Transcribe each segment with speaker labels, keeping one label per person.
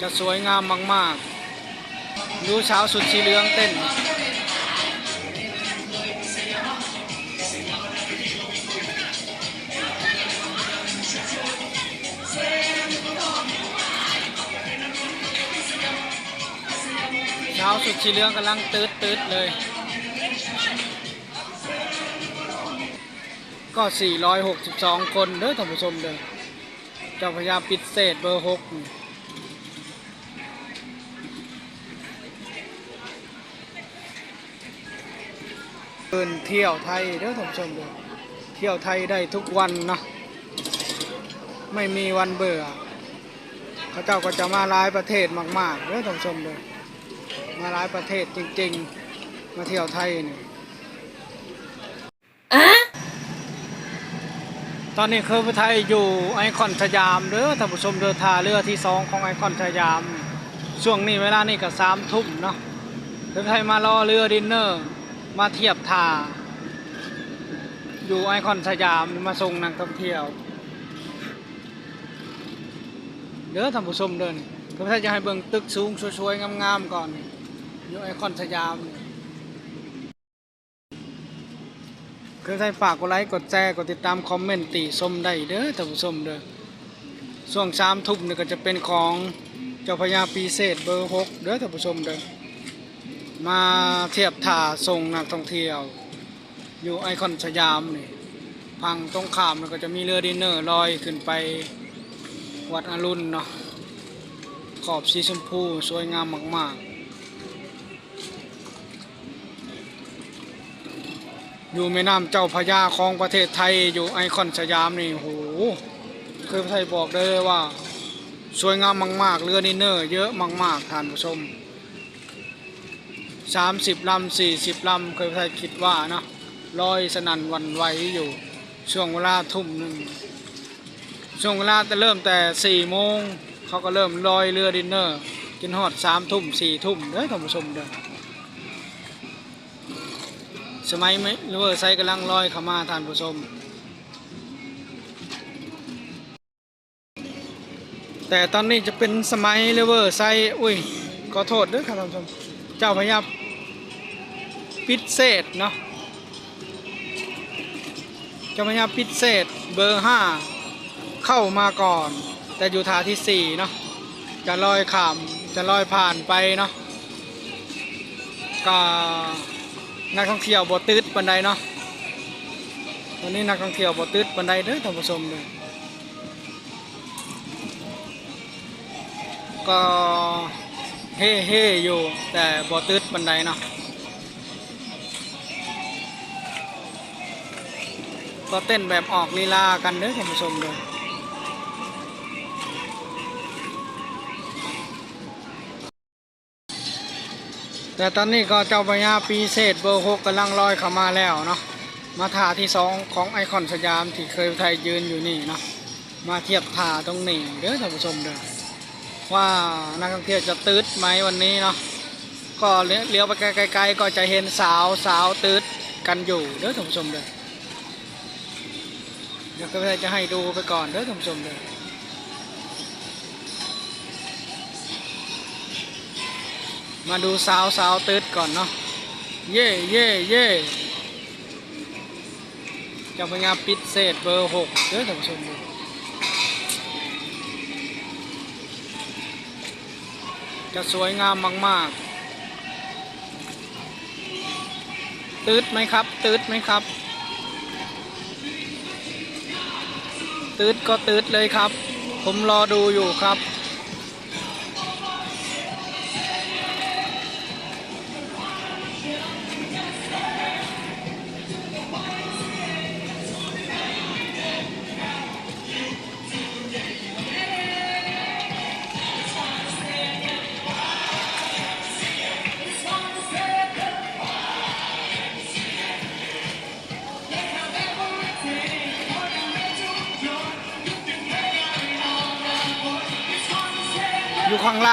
Speaker 1: จะสวยงามมากๆ ดูเช้าสุดสีเหลืองเต้นเช้าสุดสีเหลืองกำลังตืดตืดเลย ก็ 462 คนเด้อท่านผู้ชมเด้อเจ้าพญาปิดเศษเบอร์ 6 เดินเที่ยวไทยเด้อท่านผู้ชมเด้อเที่ยวไทยได้ทุกวันเนาะไม่มีวันเบื่อเขาเจ้าก็จะมาหลายประเทศมากๆเด้อท่านผู้ชมเด้อมาหลายประเทศจริง ๆ มาเที่ยวไทยนี่ตอนนี้คือพระไทยอยู่ไอคอนสยามเด้อท่านผู้ชมเดินทาเรือที่สองของไอคอนสยาม ช่วงนี้เวลานี่ก็สามทุ่มเนาะคือพระไทยมารอเรือดินเนอร์ มาเทียบท่าอยู่ไอคอนสยามมาส่งนักท่องเที่ยวเด้อท่านผู้ชมเดินคือพระไทยจะให้เบิ่งตึกสูงสวยๆงามๆก่อนอยู่ไอคอนสยามนี่คือใครฝากกดไลค์กดแชร์กดติดตามคอมเมนต์ติชมได้เด้อท่านผู้ชมเด้อช่วงสามทุ่มนี่ยก็จะเป็นของเจ้าพญาปีเศษเบอร์หกเด้อท่านผู้ชมเด้อ มาเทียบท่าส่งนักท่องเที่ยว อยู่ไอคอนสยามนี่พังตรงข้ามนี่ก็จะมีเรือดินเนอร์ลอยขึ้นไปวัดอรุณเนาะขอบสีชมพูสวยงามมาก ๆ อยู่แม่น้ำเจ้าพระยาของประเทศไทยอยู่ไอคอนสยามนี่โหคือไทยบอกได้เลยว่า สวยงามมาก ๆ เรือดินเนอร์เยอะมาก ๆ ท่านผู้ชม 30ลำ40ลำเคยไทยคิดว่านะลอยสนั่นวันไหวอยู่ช่วงเวลาทุ่มหนึ่งช่วงเวลาจะเริ่มแต่4โมงเขาก็เริ่มลอยเรือดินเนอร์กินฮอด3ทุ่ม4ทุ่มเด้อท่านผู้ชมเด้อสมัยไม่เรือไซกำลังลอยเข้ามาท่านผู้ชม แต่ตอนนี้จะเป็นสมัยเรือไซอุ้ยขอโทษด้วยครับท่านผู้ชม เจ้าพญา ปิเศษเนาะเจ้าพญาปิเศษเบอร์ห้าเข้ามาก่อน แต่อยู่ทาที่สี่เนาะจะลอยขามจะลอยผ่านไปเนาะก็นักท่องเที่ยวบ่ตืดบันไดเนาะวันนี้นักท่องเที่ยวบ่ตืดบันไดเด้อท่านผู้ชมเลยก็เฮ่เฮ่อยู่แต่บ่ตืดบันไดเนาะ ก็เต้นแบบออกลีลากันเด้อท่านผู้ชมเลยแต่ตอนนี้ก็เจ้าพญาปีเศษเบอร์หกกำลังลอยเข้ามาแล้วเนาะมาท่าที่สองของไอคอนสยามที่เคยไทยยืนอยู่นี่เนาะมาเทียบท่าตรงนี้เด้อท่านผู้ชมเด้อว่านักท่องเที่ยวจะตืดไหมวันนี้เนาะก็เลี้ยวเลี้ยวไปไกลๆก็จะเห็นสาวสาวตืดกันอยู่เด้อท่านผู้ชมเด้อ เดี๋ยวก็จะให้ดูไปก่อนเด้อท่านผู้ชมเด้อมาดูสาวสาวตืดก่อนเนาะเย่เย่เย่เจ้าพญาปิดเศษเบอร์หกเด้อท่านผู้ชมดูจะสวยงามมาก ๆตืดไหมครับ ตืดไหมครับ ตืดก็ตืดเลยครับ ผมรอดูอยู่ครับ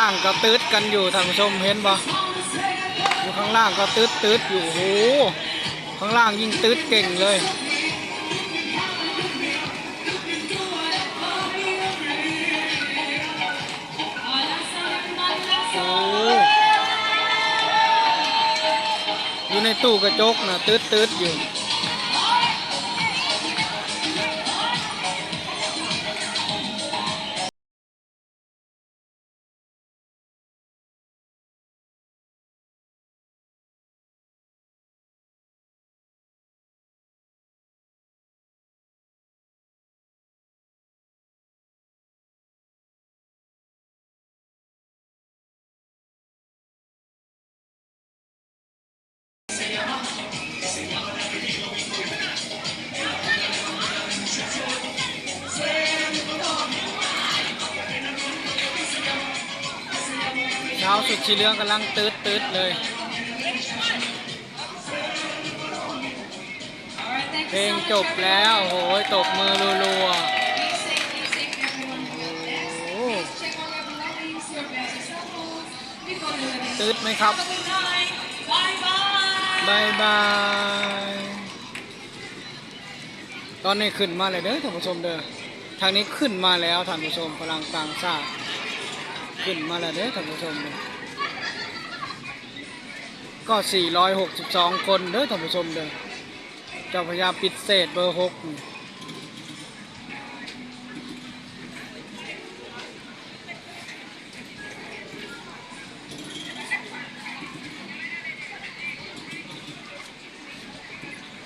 Speaker 1: ล่างก็ตืดกันอยู่ท่านผู้ชมเห็นปะอยู่ข้างล่างก็ตืดตืดอยู่โหข้างล่างยิ่งตืดเก่งเลยโอ้อยู่ในตู้กระจกนะตืดตืดอยู่ เช้าสุดชีเหลืองกำลังตืดตืดเลย เพลงจบแล้วโหยตบมือรัวๆตืดไหมครับบายบาย ตอนนี้ขึ้นมาเลยเด้อท่านผู้ชมเด้อ ทางนี้ขึ้นมาแล้วท่านผู้ชมพลังต่างชาติ ขึ้นมาแล้วเด้อท่านผู้ชมเด้อก็ 462 คนเด้อท่านผู้ชมเด้อเจ้าพระยาปิดเศษเบอร์หก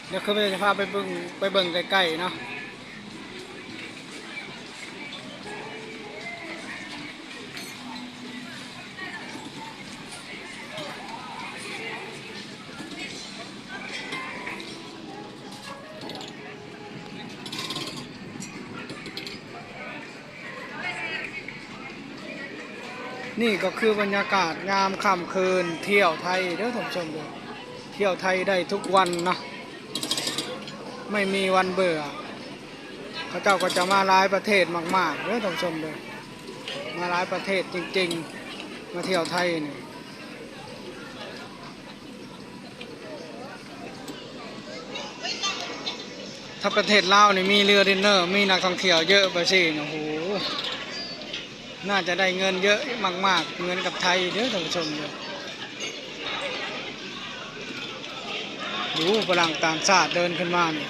Speaker 1: เดี๋ยวคือไปจะพาไปเบิ่งไปเบิ่งใกล้ๆเนาะ นี่ก็คือบรรยากาศงามค่ำคืนเที่ยวไทยเด้อท่านผู้ชมเด้อเที่ยวไทยได้ทุกวันนะไม่มีวันเบื่อเขาเจ้าก็จะมาหลายประเทศมากๆเด้อท่านผู้ชมเด้อมาหลายประเทศจริง ๆ มาเที่ยวไทยนี่ถ้าประเทศลาวนี่มีเรือดินเนอร์ มีนักท่องเที่ยวเยอะไปสิโอ้โห น่าจะได้เงินเยอะมาก ๆ เงินกับไทยเด้อท่านผู้ชมเด้อดูฝรั่งต่างชาติเดินขึ้นมานี่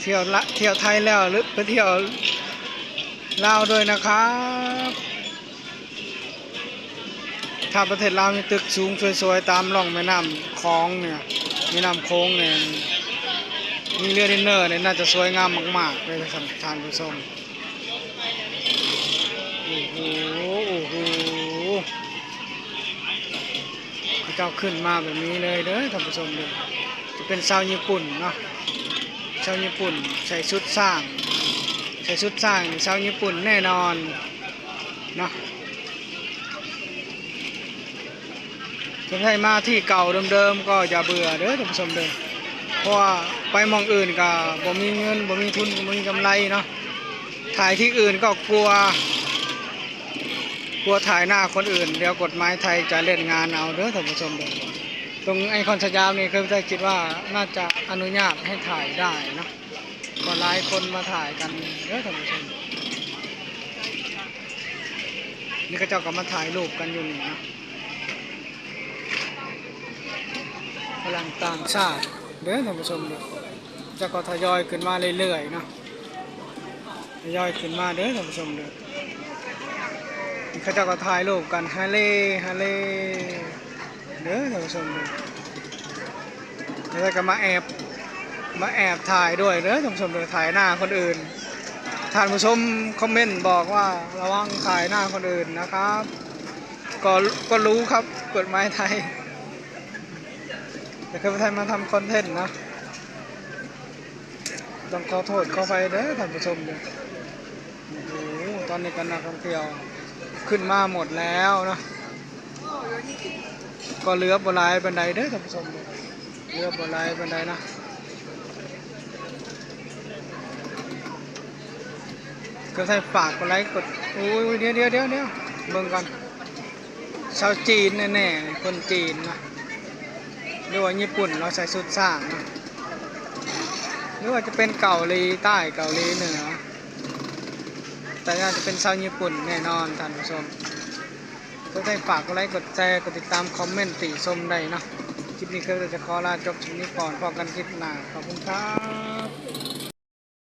Speaker 1: เที่ยวละเที่ยวไทยแล้วหรือไปเที่ยวลาวด้วยนะครับ ถ้าประเทศลาวมีตึกสูงสวยๆตามร่องแม่น้ำคลองเนี่ยแม่น้ำโค้งเนี่ยมีเรือดินเนอร์เนี่ยน่าจะสวยงามมากๆเลยท่านผู้ชม โอ้โหโอ้โหเจ้าขึ้นมาแบบนี้เลยเด้อท่านผู้ชมเด้อจะเป็นชาวญี่ปุ่นเนาะชาวญี่ปุ่นใส่ชุดสร้างใส่ชุดสร้างชาวญี่ปุ่นแน่นอนเนาะถ้าใครมาที่เก่าเดิมๆก็อย่าเบื่อเด้อท่านผู้ชมเด้อเพราะว่าไปมองอื่นก็บ่มีเงินบ่มีทุนบ่มีกำไรเนาะถ่ายที่อื่นก็กลัว กลัวถ่ายหน้าคนอื่น เดี๋ยวกฎหมายไทยจะเล่นงานเอาเด้อท่านผู้ชมเด้อตรงไอคอนสยามนี่คือได้คิดว่าน่าจะอนุญาตให้ถ่ายได้นะก็หลายคนมาถ่ายกันเด้อท่านผู้ชมนี่ก็เจ้าก็มาถ่ายรูปกันอยู่นี่เนะพลังต่างชาติเด้อท่านผู้ชมเด้อจะก็ทยอยขึ้นมาเรื่อยๆเนาะทยอยขึ้นมาเด้อท่านผู้ชมเด้อ เขาจะก็ถ่ายรูปกันฮาเล่ฮาเล่เด้อท่านผู้ชมเด้อแล้วก็มาแอบมาแอบถ่ายด้วยเด้อท่านผู้ชมเด้อถ่ายหน้าคนอื่นท่านผู้ชมคอมเมนต์บอกว่าระวังถ่ายหน้าคนอื่นนะครับก็ก็รู้ครับกฎหมายไทยแต่คือไทยมาทำคอนเทนต์นะต้องขอโทษขอไปเด้อท่านผู้ชมเด้อโอ้โหตอนนี้กันนักท่องเที่ยว ขึ้นมาหมดแล้วเนาะก็เรือบนไลายบันไดเด้อท่านผู้ชมเด้อเรือบนไลายบันไดนะก็ใส่ฝากกดไลค์กดโอ้ยเดี๋ยวเดี๋ยวเดี๋ยวเดี๋ยวเบิ่งก่อนชาวจีนแน่ๆคนจีนนะหรือว่าญี่ปุ่นเราใส่ชุดสร้างนะหรือว่าจะเป็นเกาหลีใต้เกาหลีเหนือ แต่น่าจะเป็นชาวญี่ปุ่นแน่นอนท่านผู้ชมก็ได้ฝากกดไลค์กดแชร์กดติดตามคอมเมนต์ติชมได้นะคลิปนี้เคยจะขอลาจบคลิปนี้ก่อนพอกันคลิปหน้าขอบคุณครับ